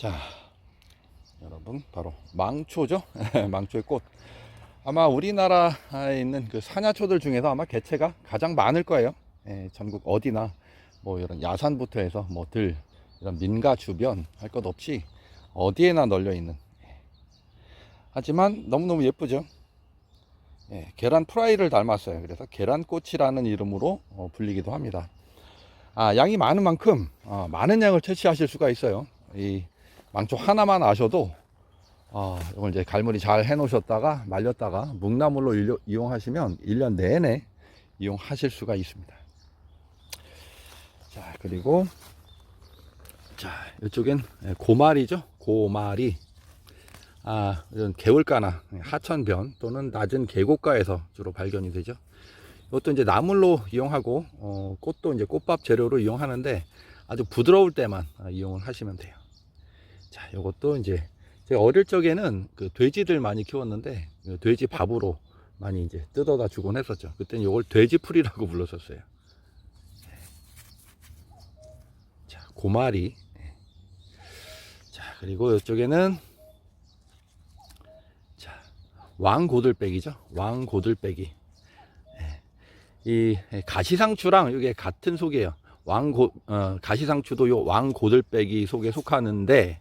자, 여러분 바로 망초죠. 망초의 꽃. 아마 우리나라에 있는 그 사냐초들 중에서 아마 개체가 가장 많을 거예요. 예, 전국 어디나 뭐 이런 야산부터 해서 뭐 들 이런 민가 주변 할 것 없이 어디에나 널려 있는. 예. 하지만 너무너무 예쁘죠. 예, 계란 프라이를 닮았어요. 그래서 계란꽃이라는 이름으로 어, 불리기도 합니다. 아, 양이 많은 만큼 어, 많은 양을 채취하실 수가 있어요. 이 망초 하나만 아셔도 어, 이걸 이제 갈무리 잘 해놓으셨다가 말렸다가 묵나물로 일려- 이용하시면 1년 내내 이용하실 수가 있습니다. 자, 그리고 자, 이쪽엔 고마리죠. 고마리. 아, 이런 개울가나 하천변 또는 낮은 계곡가에서 주로 발견이 되죠. 이것도 이제 나물로 이용하고 어, 꽃도 이제 꽃밥 재료로 이용하는데 아주 부드러울 때만 아, 이용을 하시면 돼요. 자, 이것도 이제 제가 어릴 적에는 그 돼지들 많이 키웠는데 그 돼지 밥으로 많이 이제 뜯어다 주곤 했었죠. 그때는 이걸 돼지풀이라고 불렀었어요. 자, 고마리. 자, 그리고 이쪽에는 자, 왕고들빼기죠. 왕고들빼기. 이 가시상추랑 이게 같은 속이에요. 왕고 어, 가시상추도 요 왕고들빼기 속에 속하는데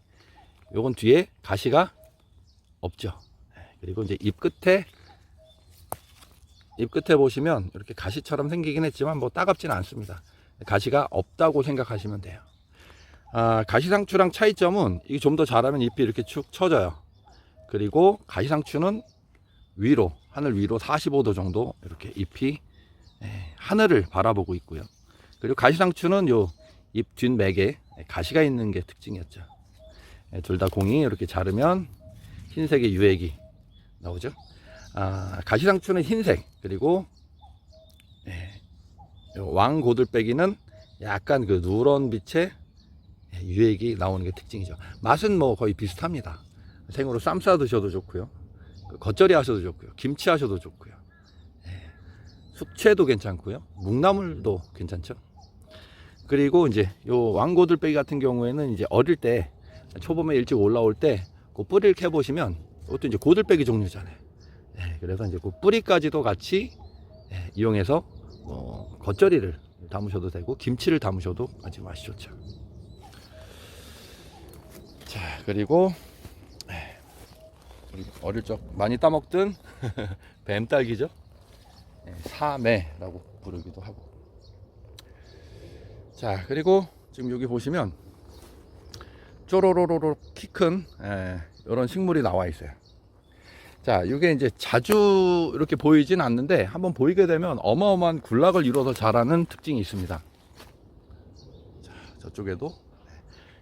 요건 뒤에 가시가 없죠. 예, 그리고 이제 잎 끝에 잎 끝에 보시면 이렇게 가시처럼 생기긴 했지만 뭐 따갑지는 않습니다. 가시가 없다고 생각하시면 돼요. 아, 가시상추랑 차이점은 이게 좀 더 자라면 잎이 이렇게 축 처져요. 그리고 가시상추는 위로 하늘 위로 45도 정도 이렇게 잎이 예, 하늘을 바라보고 있고요. 그리고 가시상추는 요 잎 뒷맥에 가시가 있는 게 특징이었죠. 예, 둘다 공이 이렇게 자르면 흰색의 유액이 나오죠. 아, 가시상추는 흰색 그리고 예, 요 왕고들빼기는 약간 그 누런 빛의 예, 유액이 나오는 게 특징이죠. 맛은 뭐 거의 비슷합니다. 생으로 쌈 싸 드셔도 좋고요. 그 겉절이 하셔도 좋고요. 김치 하셔도 좋고요. 숙채도 괜찮고요. 묵나물도 괜찮죠. 그리고 이제 요 왕고들빼기 같은 경우에는 이제 어릴 때 초봄에 일찍 올라올 때 그 뿌리를 캐 보시면 이것도 이제 고들빼기 종류잖아요. 예, 그래서 이제 그 뿌리까지도 같이 예, 이용해서 어, 겉절이를 담으셔도 되고 김치를 담으셔도 아주 맛이 좋죠. 자 그리고 예, 어릴 적 많이 따먹던 뱀딸기죠. 예, 사매라고 부르기도 하고. 자, 그리고 지금 여기 보시면 쪼로로로로 키큰 이런 식물이 나와 있어요. 자, 이게 이제 자주 이렇게 보이진 않는데 한번 보이게 되면 어마어마한 군락을 이루어서 자라는 특징이 있습니다. 자, 저쪽에도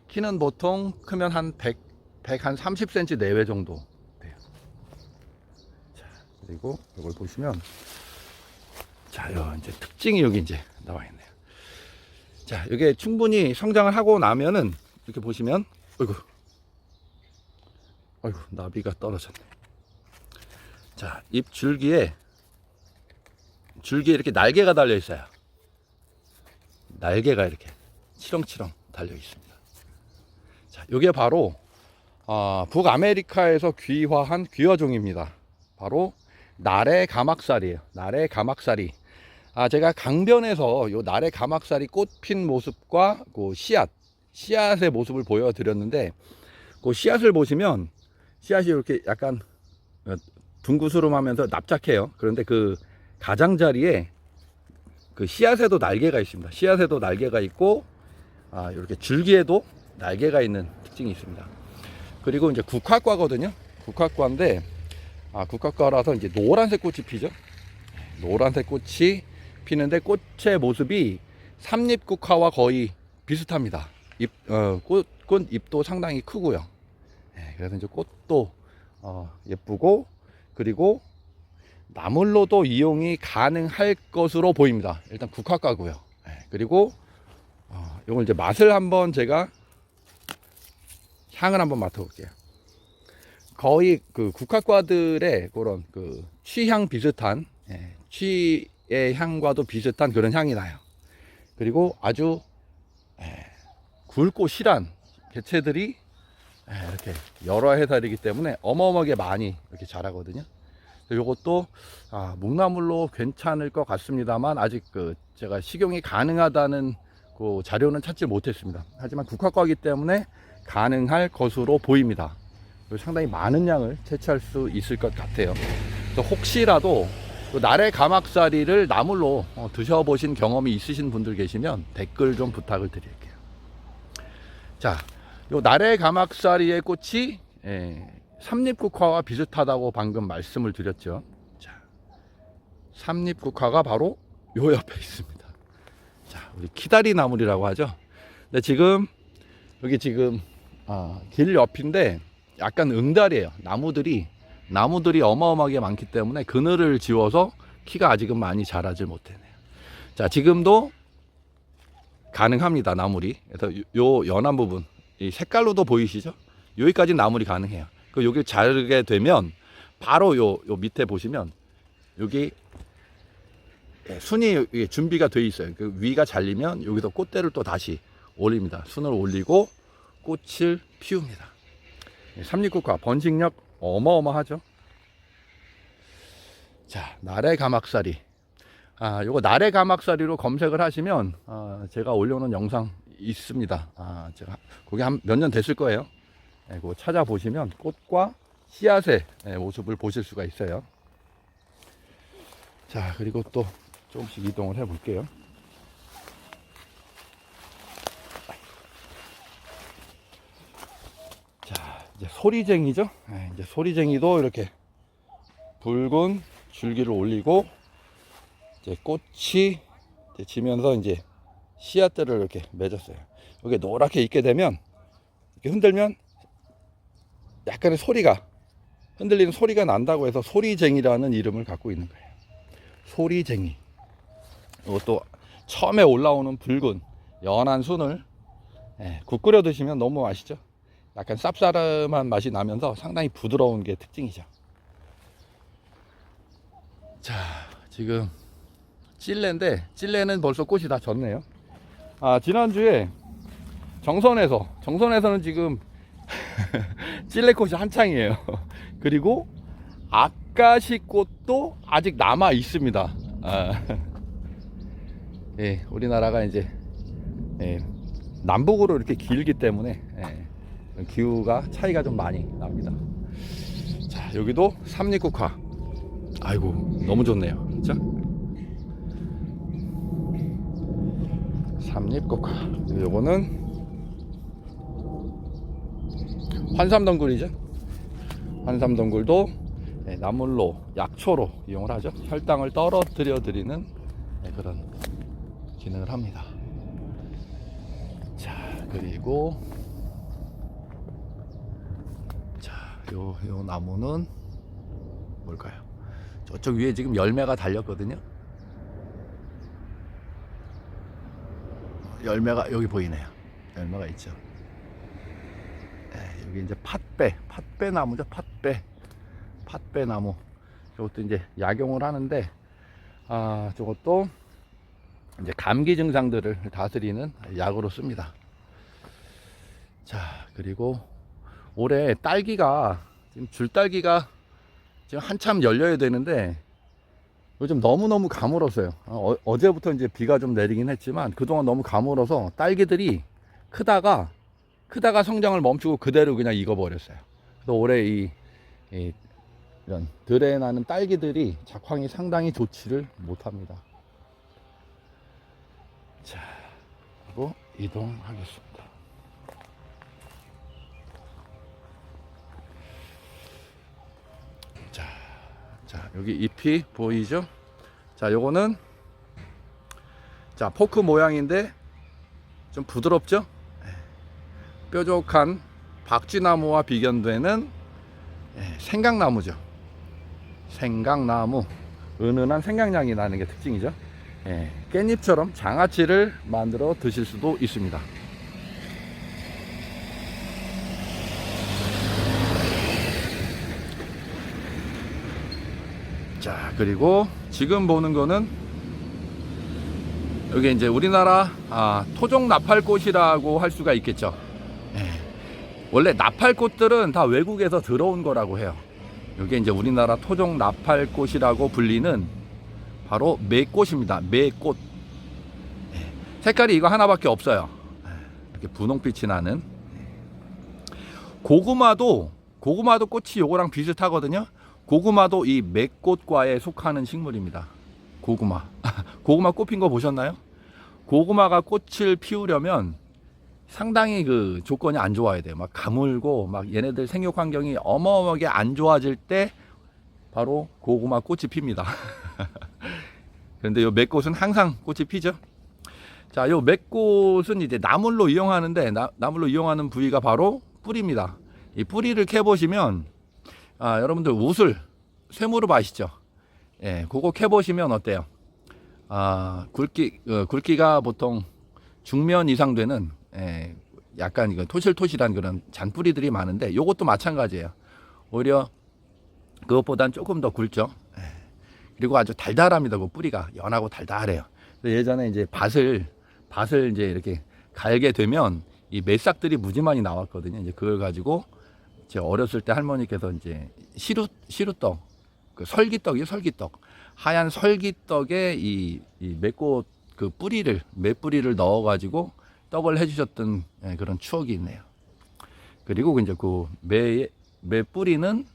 키는 보통 크면 한 100, 100 한 30cm 내외 정도 돼요. 자, 그리고 이걸 보시면 자, 요 이제 특징이 여기 이제 나와 있네요. 자, 이게 충분히 성장을 하고 나면은 이렇게 보시면, 어이구, 어이구, 나비가 떨어졌네. 자, 잎 줄기에 줄기에 이렇게 날개가 달려 있어요. 날개가 이렇게 치렁치렁 달려 있습니다. 자, 이게 바로 아, 북아메리카에서 귀화한 귀화종입니다. 바로 나래 가막살이에요. 나래 가막살이. 아, 제가 강변에서 요 나래 가막살이 꽃핀 모습과 그 씨앗, 씨앗의 모습을 보여드렸는데, 그 씨앗을 보시면 씨앗이 이렇게 약간 어, 둥구스름하면서 납작해요. 그런데 그 가장자리에 그 씨앗에도 날개가 있습니다. 씨앗에도 날개가 있고, 아, 이렇게 줄기에도 날개가 있는 특징이 있습니다. 그리고 이제 국화과거든요. 국화과인데, 아, 국화과라서 이제 노란색 꽃이 피죠. 노란색 꽃이 피는데 꽃의 모습이 삼립국화와 거의 비슷합니다. 잎, 어, 꽃, 꽃 잎도 상당히 크고요. 예, 그래서 이제 꽃도 어, 예쁘고 그리고 나물로도 이용이 가능할 것으로 보입니다. 일단 국화과고요. 예, 그리고 어, 이걸 이제 맛을 한번 제가 향을 한번 맡아볼게요. 거의 그 국화과들의 그런 그 취향 비슷한 예, 취의 향과도 비슷한 그런 향이 나요. 그리고 아주 예, 굵고 실한 개체들이 예, 이렇게 여러 해살이기 때문에 어마어마하게 많이 이렇게 자라거든요. 요것도 아, 묵나물로 괜찮을 것 같습니다만 아직 그 제가 식용이 가능하다는 그 자료는 찾지 못했습니다. 하지만 국화과이기 때문에 가능할 것으로 보입니다. 상당히 많은 양을 채취할 수 있을 것 같아요. 혹시라도 그 나래 가막살이를 나물로 어, 드셔보신 경험이 있으신 분들 계시면 댓글 좀 부탁을 드릴게요. 자, 요 나래 가막살이의 꽃이 예, 삼립국화와 비슷하다고 방금 말씀을 드렸죠. 자, 삼립국화가 바로 요 옆에 있습니다. 자, 우리 키다리 나물이라고 하죠. 근데 지금 여기 지금 아, 길 옆인데 약간 응달이에요. 나무들이 나무들이 어마어마하게 많기 때문에 그늘을 지워서 키가 아직은 많이 자라질 못해네요. 자, 지금도 가능합니다. 나물이. 그래서 요, 요 연한 부분 이 색깔로도 보이시죠? 여기까지 나물이 가능해요. 그 여기 자르게 되면 바로 요, 요 밑에 보시면 여기 예, 순이 준비가 돼 있어요. 그 위가 잘리면 여기서 꽃대를 또 다시 올립니다. 순을 올리고 꽃을 피웁니다. 예, 삼립국화 번식력 어마어마하죠. 자, 나래 가막살이. 아, 요거 나래 가막살이로 검색을 하시면 아, 제가 올려놓은 영상 있습니다. 아, 제가 그게 한 몇 년 됐을 거예요. 예, 그거 찾아보시면 꽃과 씨앗의 예, 모습을 보실 수가 있어요. 자, 그리고 또 조금씩 이동을 해 볼게요. 자, 이제 소리쟁이죠. 예, 이제 소리쟁이도 이렇게 붉은 줄기를 올리고 이제 꽃이 이제 지면서 이제 씨앗들을 이렇게 맺었어요. 여기 노랗게 익게 되면 이렇게 흔들면 약간의 소리가 흔들리는 소리가 난다고 해서 소리쟁이라는 이름을 갖고 있는 거예요. 소리쟁이. 이것도 처음에 올라오는 붉은 연한 순을 예, 국 끓여 드시면 너무 맛있죠. 약간 쌉싸름한 맛이 나면서 상당히 부드러운 게 특징이죠. 자, 지금 찔레인데 찔레는 벌써 꽃이 다 졌네요. 아, 지난주에 정선에서 정선에서는 지금 찔레꽃이 한창이에요. 그리고 아까시 꽃도 아직 남아 있습니다. 아, 예, 우리나라가 이제 예, 남북으로 이렇게 길기 때문에 예, 기후가 차이가 좀 많이 납니다. 자, 여기도 삼립국화. 아이고, 너무 좋네요. 진짜. 삼립국화. 요거는 환삼덩굴이죠. 환삼덩굴도 예, 나물로 약초로 이용을 하죠. 혈당을 떨어뜨려 드리는 예, 그런 기능을 합니다. 자, 그리고 자, 요, 요 나무는 뭘까요? 저쪽 위에 지금 열매가 달렸거든요. 열매가 여기 보이네요. 열매가 있죠. 예, 여기 이제 팥배, 팥배 나무죠. 팥배, 팥배 나무. 저것도 이제 약용을 하는데, 아, 저것도 이제 감기 증상들을 다스리는 약으로 씁니다. 자, 그리고 올해 딸기가 지금 줄딸기가 지금 한참 열려야 되는데 요즘 너무너무 가물었어요. 어, 어제부터 이제 비가 좀 내리긴 했지만 그동안 너무 가물어서 딸기들이 크다가 크다가 성장을 멈추고 그대로 그냥 익어버렸어요. 그래서 올해 이, 이 이런 들에 나는 딸기들이 작황이 상당히 좋지를 못합니다. 자, 그리고 이동하겠습니다. 자, 여기 잎이 보이죠? 자, 요거는 자, 포크 모양인데 좀 부드럽죠? 예. 뾰족한 박쥐나무와 비견되는 예, 생강나무죠. 생강나무. 은은한 생강향이 나는 게 특징이죠. 예, 깻잎처럼 장아찌를 만들어 드실 수도 있습니다. 자, 그리고 지금 보는 거는 여기 이제 우리나라 아, 토종 나팔꽃이라고 할 수가 있겠죠. 예. 원래 나팔꽃들은 다 외국에서 들어온 거라고 해요. 이게 이제 우리나라 토종 나팔꽃이라고 불리는 바로 매꽃입니다. 매꽃. 예. 색깔이 이거 하나밖에 없어요. 예. 이렇게 분홍빛이 나는. 고구마도 고구마도 꽃이 요거랑 비슷하거든요. 고구마도 이 매꽃과에 속하는 식물입니다. 고구마. 고구마 꽃핀 거 보셨나요? 고구마가 꽃을 피우려면 상당히 그 조건이 안 좋아야 돼요. 막 가물고 막 얘네들 생육 환경이 어마어마하게 안 좋아질 때 바로 고구마 꽃이 핍니다. 그런데 요 맥꽃은 항상 꽃이 피죠. 자, 요 맥꽃은 이제 나물로 이용하는데 나, 나물로 이용하는 부위가 바로 뿌리입니다. 이 뿌리를 캐 보시면 아, 여러분들 우슬 쇠무릎 아시죠? 예, 그거 캐 보시면 어때요? 아, 굵기 어, 굵기가 보통 중면 이상 되는 예, 약간 이거 토실토실한 그런 잔뿌리들이 많은데 요것도 마찬가지예요. 오히려 그것보단 조금 더 굵죠. 예. 그리고 아주 달달합니다. 그 뿌리가 연하고 달달해요. 예전에 이제 밭을 밭을 이제 이렇게 갈게 되면 이 매싹들이 무지 많이 나왔거든요. 이제 그걸 가지고 제 어렸을 때 할머니께서 이제 시루 시루떡 그 설기떡이요 설기떡 하얀 설기떡에 이, 이 매꽃 그 뿌리를 매뿌리를 넣어가지고 떡을 해주셨던 예, 그런 추억이 있네요. 그리고 이제 그매 매뿌리는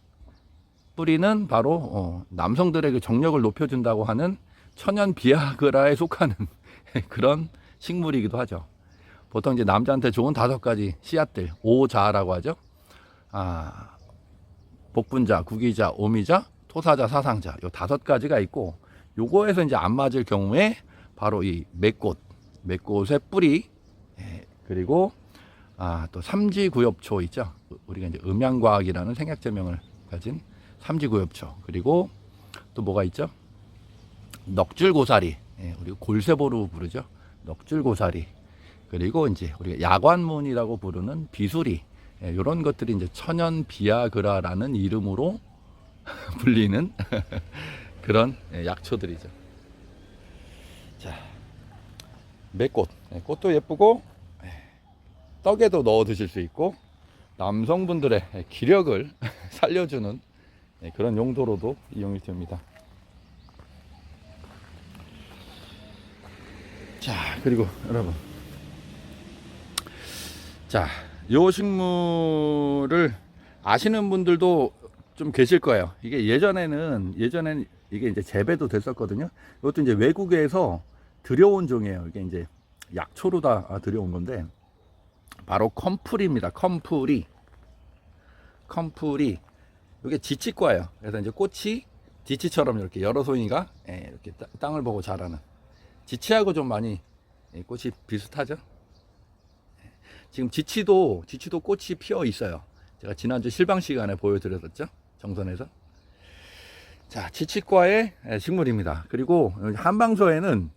뿌리는 바로 어, 남성들에게 정력을 높여준다고 하는 천연 비아그라에 속하는 그런 식물이기도 하죠. 보통 이제 남자한테 좋은 다섯 가지 씨앗들 오자라고 하죠. 아 복분자, 구기자, 오미자, 토사자, 사상자 요 다섯 가지가 있고 요거에서 이제 안 맞을 경우에 바로 이 매꽃, 매꽃의 뿌리 예, 그리고 아, 또 삼지구엽초 있죠. 우리가 이제 음양과학이라는 생약제명을 가진 삼지구엽초 그리고 또 뭐가 있죠? 넉줄고사리 예, 우리 골세보로 부르죠. 넉줄고사리 그리고 이제 우리가 야관문이라고 부르는 비수리 예, 이런 것들이 이제 천연 비아그라라는 이름으로 불리는 그런 예, 약초들이죠. 자, 매꽃. 예, 꽃도 예쁘고 예, 떡에도 넣어 드실 수 있고 남성분들의 예, 기력을 살려주는 예, 그런 용도로도 이용이 됩니다. 자, 그리고 여러분. 자, 요 식물을 아시는 분들도 좀 계실 거예요. 이게 예전에는 예전에는 이게 이제 재배도 됐었거든요. 이것도 이제 외국에서 들여온 종이에요. 이게 이제 약초로 다 들여온 건데 바로 컴풀입니다. 컴풀이 컴풀이 이게 지치과예요. 그래서 이제 꽃이 지치처럼 이렇게 여러 송이가 예, 이렇게 따- 땅을 보고 자라는 지치하고 좀 많이 예, 꽃이 비슷하죠. 예. 지금 지치도 지치도 꽃이 피어 있어요. 제가 지난주 실방 시간에 보여드렸었죠. 정선에서. 자, 지치과의 예, 식물입니다. 그리고 여기 한방서에는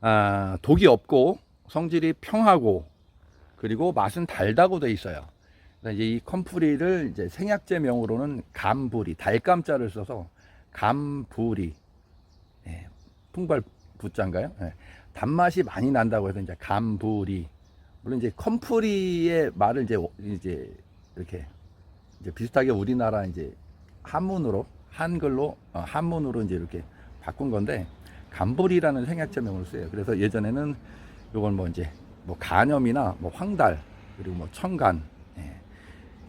아, 독이 없고 성질이 평하고 그리고 맛은 달다고 돼 있어요. 이제 이 컴프리를 이제 생약제 명으로는 감부리, 달감자를 써서 감부리, 예, 풍발 부자인가요? 예, 단맛이 많이 난다고 해서 이제 감부리. 물론 이제 컴프리의 말을 이제 이제 이렇게 이제 비슷하게 우리나라 이제 한문으로 한글로 어, 한문으로 이제 이렇게 바꾼 건데 감불이라는 생약제명을 써요. 그래서 예전에는 요걸 뭐 이제 뭐 간염이나 뭐 황달 그리고 뭐 청간 예.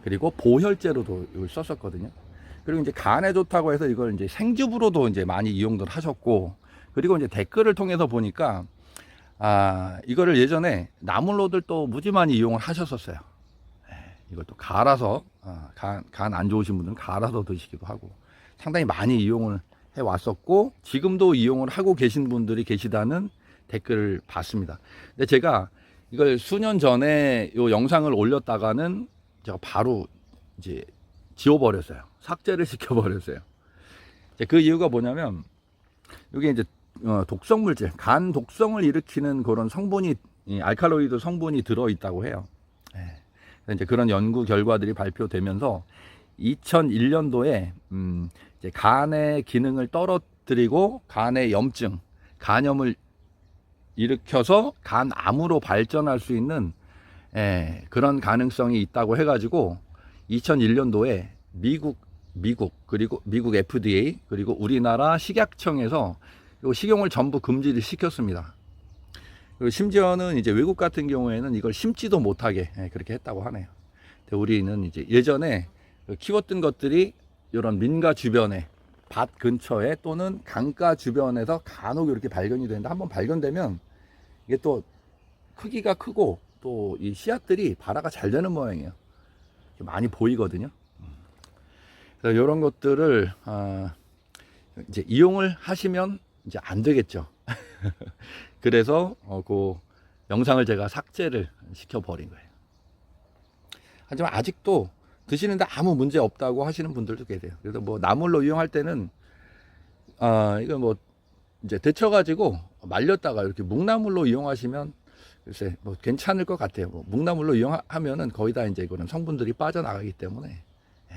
그리고 보혈제로도 이걸 썼었거든요. 그리고 이제 간에 좋다고 해서 이걸 이제 생즙으로도 이제 많이 이용들 하셨고 그리고 이제 댓글을 통해서 보니까 아 이거를 예전에 나물로들 또 무지 많이 이용을 하셨었어요. 이것도 갈아서 어, 간안 좋으신 분들은 갈아서 드시기도 하고 상당히 많이 이용을 해 왔었고 지금도 이용을 하고 계신 분들이 계시다는 댓글을 봤습니다. 근데 제가 이걸 수년 전에 이 영상을 올렸다가는 제가 바로 이제 지워버렸어요. 삭제를 시켜버렸어요. 그 이유가 뭐냐면 이게 이제 어, 독성 물질, 간 독성을 일으키는 그런 성분이 이 알칼로이드 성분이 들어 있다고 해요. 예. 그래서 이제 그런 연구 결과들이 발표되면서 2001년도에 음 이제 간의 기능을 떨어뜨리고 간의 염증, 간염을 일으켜서 간암으로 발전할 수 있는 예, 그런 가능성이 있다고 해가지고 2001년도에 미국 미국 그리고 미국 FDA 그리고 우리나라 식약청에서 요 식용을 전부 금지를 시켰습니다. 심지어는 이제 외국 같은 경우에는 이걸 심지도 못하게 예, 그렇게 했다고 하네요. 우리는 이제 예전에 그 키웠던 것들이 이런 민가 주변에 밭 근처에 또는 강가 주변에서 간혹 이렇게 발견이 되는데 한번 발견되면 이게 또 크기가 크고 또 이 씨앗들이 발화가 잘 되는 모양이에요. 많이 보이거든요. 그래서 이런 것들을 아, 이제 이용을 하시면 이제 안 되겠죠. 그래서 어, 그 영상을 제가 삭제를 시켜 버린 거예요. 하지만 아직도 드시는데 아무 문제 없다고 하시는 분들도 계세요. 그래서 뭐 나물로 이용할 때는 아 이거 뭐 이제 데쳐 가지고 말렸다가 이렇게 묵나물로 이용하시면 글쎄 뭐 괜찮을 것 같아요. 뭐 묵나물로 이용하면은 거의 다 이제 이거는 성분들이 빠져나가기 때문에 예,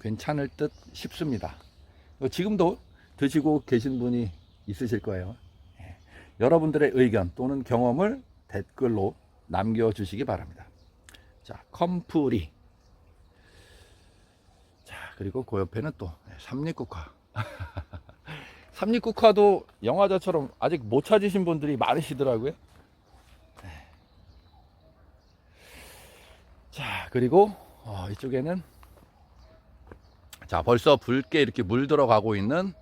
괜찮을 듯 싶습니다. 뭐 지금도 드시고 계신 분이 있으실 거예요. 예, 여러분들의 의견 또는 경험을 댓글로 남겨주시기 바랍니다. 자, 컴프리. 자, 그리고 그 옆에는 또 삼립국화. 삼립국화도 영화자처럼 아직 못 찾으신 분들이 많으시더라고요. 네. 자, 그리고 어, 이쪽에는 자, 벌써 붉게 이렇게 물 들어가고 있는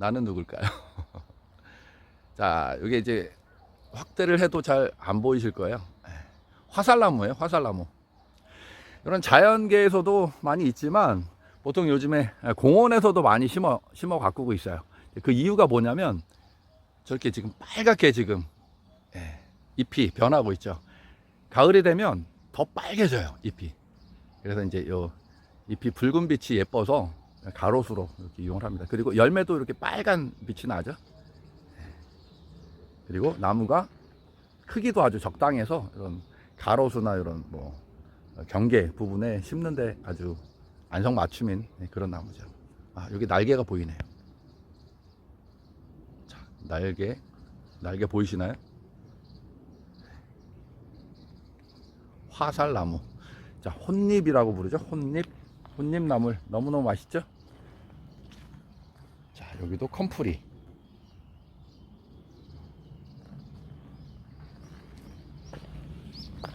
나는 누굴까요? 자, 이게 이제 확대를 해도 잘 안 보이실 거예요. 네. 화살나무예요, 화살나무. 이런 자연계에서도 많이 있지만 보통 요즘에 공원에서도 많이 심어 심어 가꾸고 있어요. 그 이유가 뭐냐면 저렇게 지금 빨갛게 지금 예, 잎이 변하고 있죠. 가을이 되면 더 빨개져요 잎이. 그래서 이제 요 잎이 붉은 빛이 예뻐서 가로수로 이렇게 이용을 합니다. 그리고 열매도 이렇게 빨간 빛이 나죠. 예. 그리고 나무가 크기도 아주 적당해서 이런 가로수나 이런 뭐 경계 부분에 심는데 아주 안성맞춤인 그런 나무죠. 아, 여기 날개가 보이네요. 자, 날개, 날개 보이시나요? 화살나무. 자, 혼잎이라고 부르죠. 혼잎. 혼잎나물. 너무너무 맛있죠? 자, 여기도 컴프리.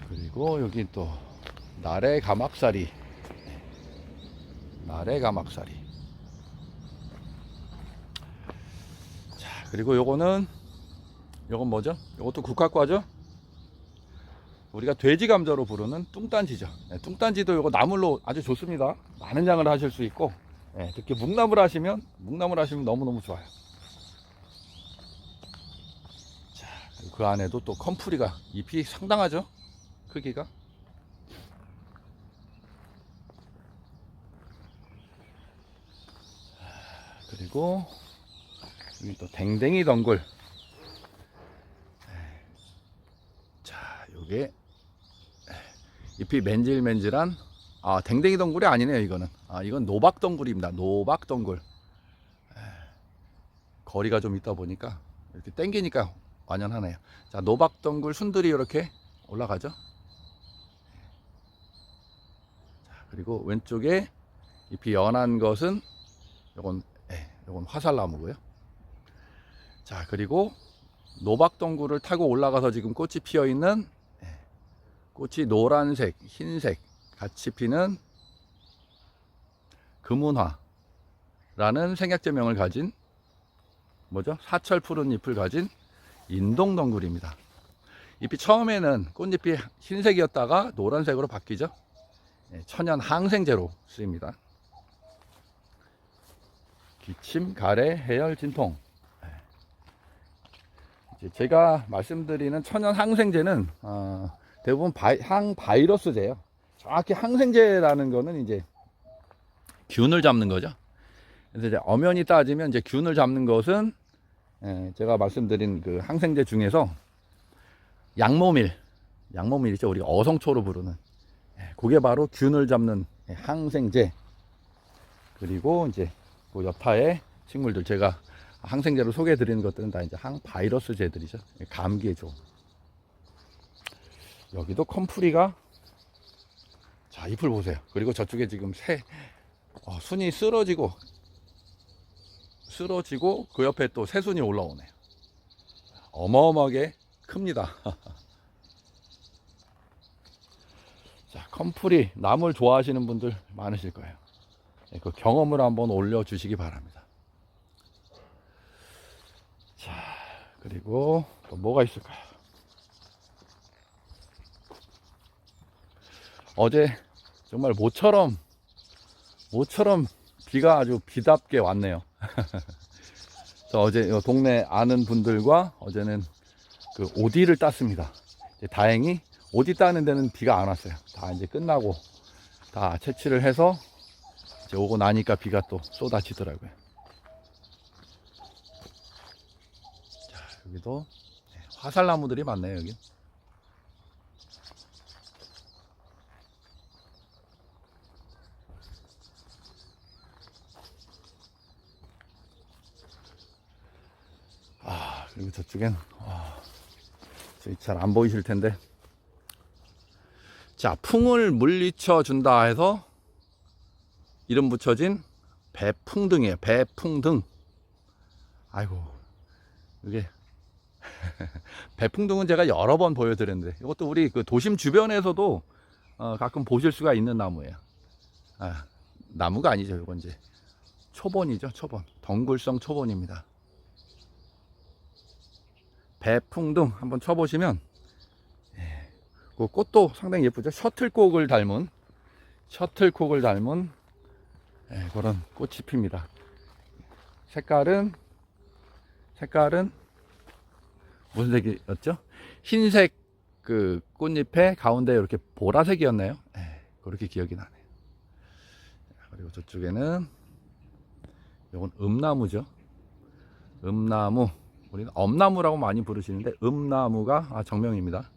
그리고 여기 또 나래 가막살이 나래 가막살이 자 그리고 요거는 요건 뭐죠? 요것도 국화과죠? 우리가 돼지 감자로 부르는 뚱딴지죠. 네, 뚱딴지도 요거 나물로 아주 좋습니다. 많은 양을 하실 수 있고 네, 특히 묵나물 하시면 묵나물 하시면 너무너무 좋아요. 자, 그 안에도 또 컴프리가 잎이 상당하죠? 크기가? 그리고 여기 또 댕댕이 덩굴. 자, 요게 잎이 맨질맨질한 아 댕댕이 덩굴이 아니네요 이거는. 아 이건 노박 덩굴입니다. 노박 덩굴. 거리가 좀 있다 보니까 이렇게 땡기니까 완연하네요. 자 노박 덩굴 순들이 이렇게 올라가죠. 자, 그리고 왼쪽에 잎이 연한 것은 요건 예, 요건 화살나무고요. 자, 그리고 노박동굴을 타고 올라가서 지금 꽃이 피어 있는 예, 꽃이 노란색, 흰색 같이 피는 금운화라는 생약제명을 가진 뭐죠? 사철 푸른 잎을 가진 인동 덩굴입니다. 잎이 처음에는 꽃잎이 흰색이었다가 노란색으로 바뀌죠. 예, 천연 항생제로 쓰입니다. 기침, 가래, 해열, 진통. 이제 제가 말씀드리는 천연 항생제는 어, 대부분 바이, 항바이러스제예요. 정확히 항생제라는 거는 이제 균을 잡는 거죠. 그래서 이제 엄연히 따지면 이제 균을 잡는 것은 예, 제가 말씀드린 그 항생제 중에서 양모밀, 양모밀이죠. 우리가 어성초로 부르는. 예, 그게 바로 균을 잡는 항생제. 그리고 이제 그 여타의 식물들 제가 항생제로 소개해 드리는 것들은 다 이제 항바이러스제들이죠. 감기에 좋은. 여기도 컴프리가 자 잎을 보세요. 그리고 저쪽에 지금 새 어, 순이 쓰러지고 쓰러지고 그 옆에 또 새순이 올라오네요. 어마어마하게 큽니다. 자, 컴프리 나물 좋아하시는 분들 많으실 거예요. 네, 그 경험을 한번 올려주시기 바랍니다. 자, 그리고 또 뭐가 있을까요? 어제 정말 모처럼 모처럼 비가 아주 비답게 왔네요. 저 어제 요 동네 아는 분들과 어제는 그 오디를 땄습니다. 다행히 오디 따는 데는 비가 안 왔어요. 다 이제 끝나고 다 채취를 해서 이제 오고 나니까 비가 또 쏟아지더라고요. 자, 여기도 네, 화살나무들이 많네요, 여기. 그리고 저쪽엔, 와, 저기 잘 안 보이실 텐데. 자, 풍을 물리쳐 준다 해서 이름 붙여진 배풍등이에요. 배풍등. 아이고, 이게 배풍등은 제가 여러 번 보여드렸는데 이것도 우리 그 도심 주변에서도 어, 가끔 보실 수가 있는 나무예요. 아, 나무가 아니죠. 이건 이제 초본이죠. 초본. 덩굴성 초본입니다. 배풍등 한번 쳐보시면 예, 그 꽃도 상당히 예쁘죠. 셔틀콕을 닮은 셔틀콕을 닮은 예, 그런 꽃이 핍니다. 색깔은 색깔은 무슨 색이었죠? 흰색 그 꽃잎에 가운데 이렇게 보라색이었나요? 예, 그렇게 기억이 나네요. 그리고 저쪽에는 이건 음나무죠. 음나무. 우리는 엄나무라고 많이 부르시는데 음나무가 아, 정명입니다.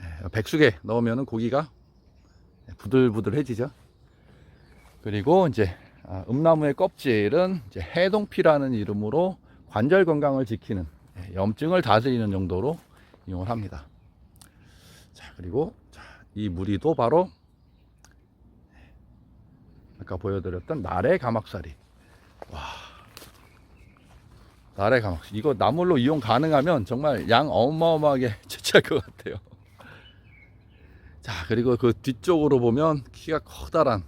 예, 백숙에 넣으면 고기가 부들부들해지죠. 그리고 이제 아, 음나무의 껍질은 이제 해동피라는 이름으로 관절 건강을 지키는 예, 염증을 다스리는 정도로 이용을 합니다. 자 그리고 자, 이 무리도 바로 아까 보여드렸던 나래 가막살이. 와 나래 가막살 이거 나물로 이용 가능하면 정말 양 어마어마하게 채취할 것 같아요. 자 그리고 그 뒤쪽으로 보면 키가 커다란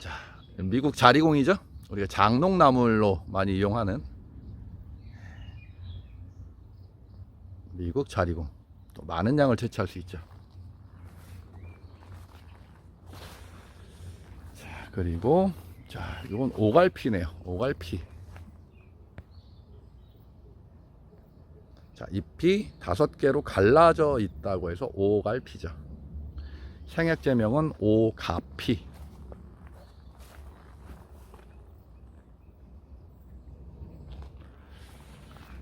자 미국 자리공이죠. 우리가 장롱나물로 많이 이용하는 미국 자리공 또 많은 양을 채취할 수 있죠. 자 그리고 자 이건 오갈피네요. 오갈피. 자 잎이 다섯 개로 갈라져 있다고 해서 오갈피죠. 생약 제명은 오가피.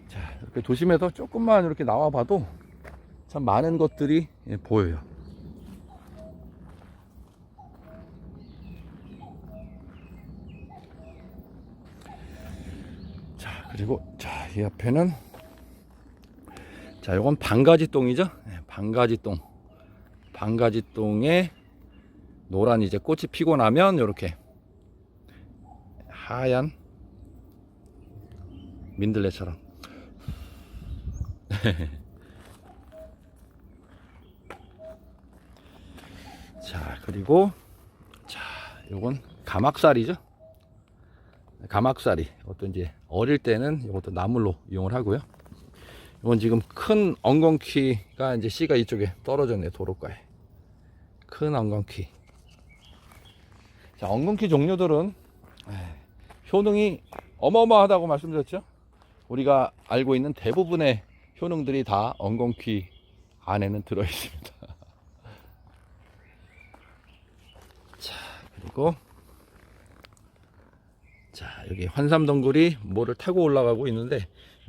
자, 이렇게 도심에서 조금만 이렇게 나와 봐도 참 많은 것들이 예, 보여요. 자, 그리고 자, 이 앞에는 자, 요건 방가지똥이죠? 네, 방가지똥. 방가지똥에 노란 이제 꽃이 피고 나면 이렇게 하얀 민들레처럼 자 그리고 자 요건 가막살이죠 가막살이 어떤 이제 어릴 때는 이것도 나물로 이용을 하고요 이건 지금 큰 엉겅퀴가 이제 씨가 이쪽에 떨어졌네요 도로가에. 큰 엉겅퀴. 자 엉겅퀴 종류들은 효능이 어마어마하다고 말씀드렸죠? 우리가 알고 있는 대부분의 효능들이 다 엉겅퀴 안에는 들어 있습니다. 자, 그리고 자, 여기 환삼덩굴이 뭐를 타고 올라가고 있는데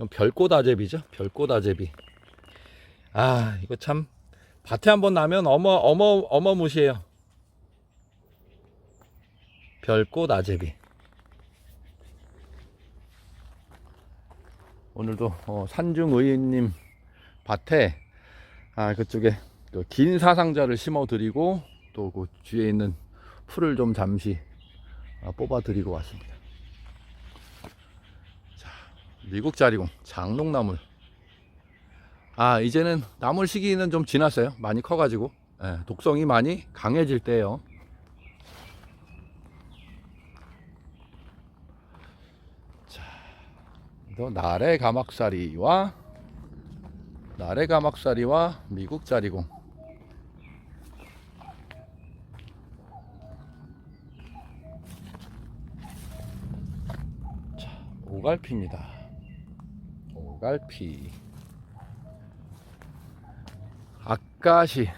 별꽃 아제비죠. 별꽃 아제비. 아, 이거 참 밭에 한번 나면 어머 어머 어마무시해요. 별꽃 아제비. 오늘도 어, 산중 의인님 밭에 아 그쪽에 그 긴 사상자를 심어 드리고 또 그 뒤에 있는 풀을 좀 잠시 아, 뽑아 드리고 왔습니다. 자, 미국 자리공 장롱나물. 아, 이제는 나물 시기는 좀 지났어요. 많이 커 가지고 예, 독성이 많이 강해질 때예요. 자, 또 나래 가막사리와 나래 가막사리와 미국 자리공. 자, 오갈피입니다. 오갈피. 아까시.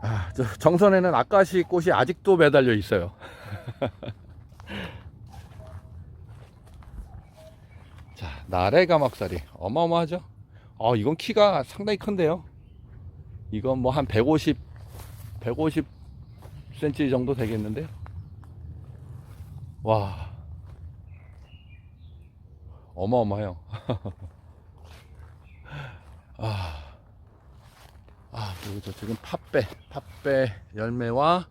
아, 저 정선에는 아까시 꽃이 아직도 매달려 있어요. 자, 나래 가막살이 어마어마하죠? 어, 이건 키가 상당히 큰데요. 이건 뭐 한 150, 150cm 정도 되겠는데요. 와, 어마어마해요. 아, 아, 그리고 저쪽은 팥배, 팥배 열매와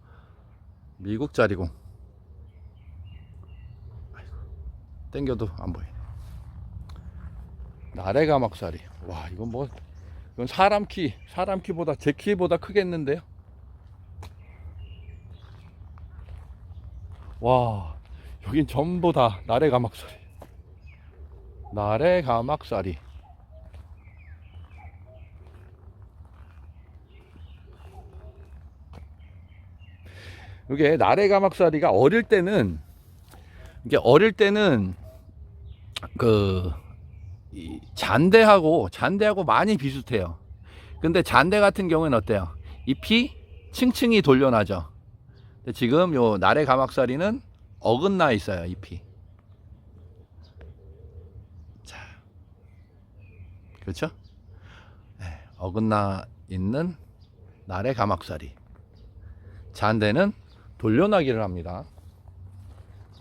미국 자리공. 아이고, 땡겨도 안 보이네. 나래가 막살이. 와, 이건 뭐, 이건 사람 키, 사람 키보다 제 키보다 크겠는데요? 와, 여긴 전부 다 나래 가 막살이. 나래 가막살이. 이게 나래 가막살이가 어릴 때는 이게 어릴 때는 그이 잔대하고 잔대하고 많이 비슷해요. 근데 잔대 같은 경우는 어때요? 잎이 층층이 돌려나죠. 지금 요 나래 가막살이는 어긋나 있어요, 잎이. 자. 그렇죠? 네, 어긋나 있는 나래 가막살이. 잔대는 돌려나기를 합니다.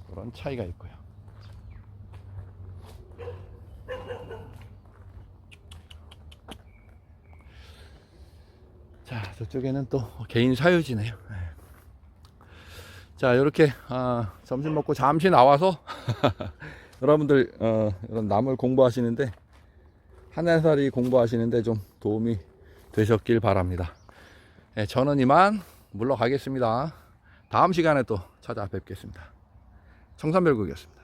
그런 차이가 있고요. 자, 저쪽에는 또 개인 사유지네요. 네. 자, 이렇게 아, 점심 먹고 잠시 나와서 여러분들 어, 이런 나물 공부하시는데 한 해살이 공부하시는데 좀 도움이 되셨길 바랍니다. 네, 저는 이만 물러가겠습니다. 다음 시간에 또 찾아뵙겠습니다. 청산별국이었습니다.